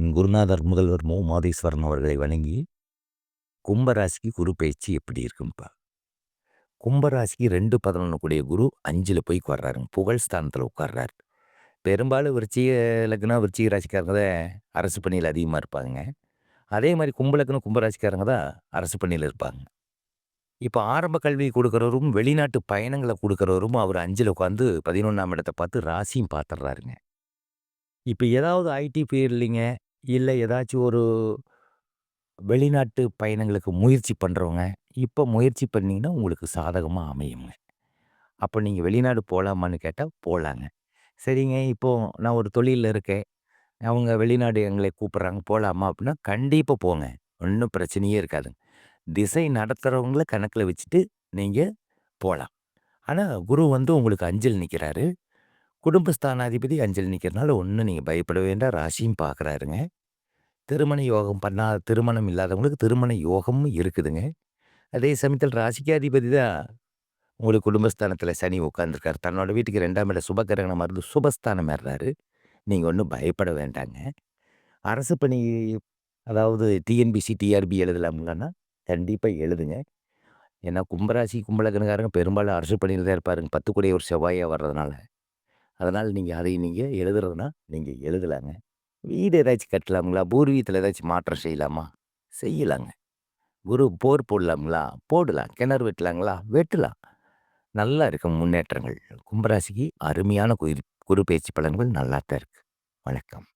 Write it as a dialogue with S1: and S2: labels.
S1: என் குருநாதர் முதல்வர் மு. மாதேஸ்வரன் அவர்களை வணங்கி கும்பராசிக்கு குரு பயிற்சி எப்படி இருக்கும்ப்பா கும்பராசிக்கு ரெண்டு பதினொன்று கூடிய குரு அஞ்சில் போய் உட்கார்றாருங்க புகழ் ஸ்தானத்தில் உட்கார்றாரு. பெரும்பாலும் விருச்சிக லக்னம் விருச்சிக ராசிக்காரங்க தான் அரசு பணியில் அதிகமாக இருப்பாங்க. அதே மாதிரி கும்பலக்னம் கும்பராசிக்காரங்க தான் அரசு பணியில் இருப்பாங்க. இப்போ ஆரம்ப கல்வி கொடுக்குறவரும் வெளிநாட்டு பயணங்களை கொடுக்குறவரும் அவர் அஞ்சில் உட்காந்து பதினொன்றாம் இடத்தை பார்த்து ராசியும் பார்த்துட்றாருங்க. இப்போ ஏதாவது ஐடி ஃபீல்டிங்க இல்லை ஏதாச்சும் ஒரு வெளிநாட்டு பயணங்களுக்கு முயற்சி பண்ணுறவங்க இப்போ முயற்சி பண்ணிங்கன்னா உங்களுக்கு சாதகமாக அமையுங்க. அப்போ நீங்கள் வெளிநாடு போகலாமான்னு கேட்டால் போகலாங்க சரிங்க இப்போது நான் ஒரு தொழிலில் இருக்கேன். அவங்க வெளிநாடு எங்களை கூப்பிட்றாங்க போகலாமா அப்படின்னா கண்டிப்பாக போங்க. ஒன்றும் பிரச்சனையே இருக்காதுங்க திசை நடத்துகிறவங்கள கணக்கில் வச்சுட்டு நீங்கள் போகலாம் ஆனால் குரு வந்து உங்களுக்கு அஞ்சல் நிற்கிறாரு குடும்பஸ்தானாதிபதி அஞ்சல் நிற்கிறனால ஒன்றும் நீங்கள் பயப்பட வேண்டாம். ராசியும் பார்க்குறாருங்க திருமண யோகம் பண்ணாத திருமணம் இல்லாதவங்களுக்கு திருமண யோகமும் இருக்குதுங்க. அதே சமயத்தில் ராசிக்காதிபதி தான் உங்களுக்கு குடும்பஸ்தானத்தில் சனி உட்காந்துருக்காரு தன்னோட வீட்டுக்கு ரெண்டாம் இடம் சுபகிரகணம் மருந்து சுபஸ்தானம் ஏறுறாரு. நீங்கள் ஒன்றும் பயப்பட வேண்டாங்க. அரசு பணி அதாவது டிஎன்பிசி டிஆர்பி எழுதலாம்லன்னா கண்டிப்பாக எழுதுங்க. ஏன்னா கும்பராசி கும்பலக்கணக்காரங்க பெரும்பாலும் அரசு பணியில் தான் இருப்பாருங்க. பத்து கூடிய ஒரு செவ்வாயாக வர்றதுனால. அதனால் நீங்கள் அதை நீங்கள் எழுதுறதுனா நீங்கள் எழுதலாங்க. வீடு ஏதாச்சும் கட்டலாங்களா பூர்வீகத்தில் ஏதாச்சும் மாற்றம் செய்யலாமா? செய்யலாங்க. குரு போர் போடலாங்களா போடலாம். கிணறு வெட்டலாங்களா? வெட்டலாம். நல்லா இருக்கும் முன்னேற்றங்கள். கும்பராசிக்கு அருமையான குரு குரு பயிற்சி பலன்கள் நல்லா தான் இருக்குது வணக்கம்.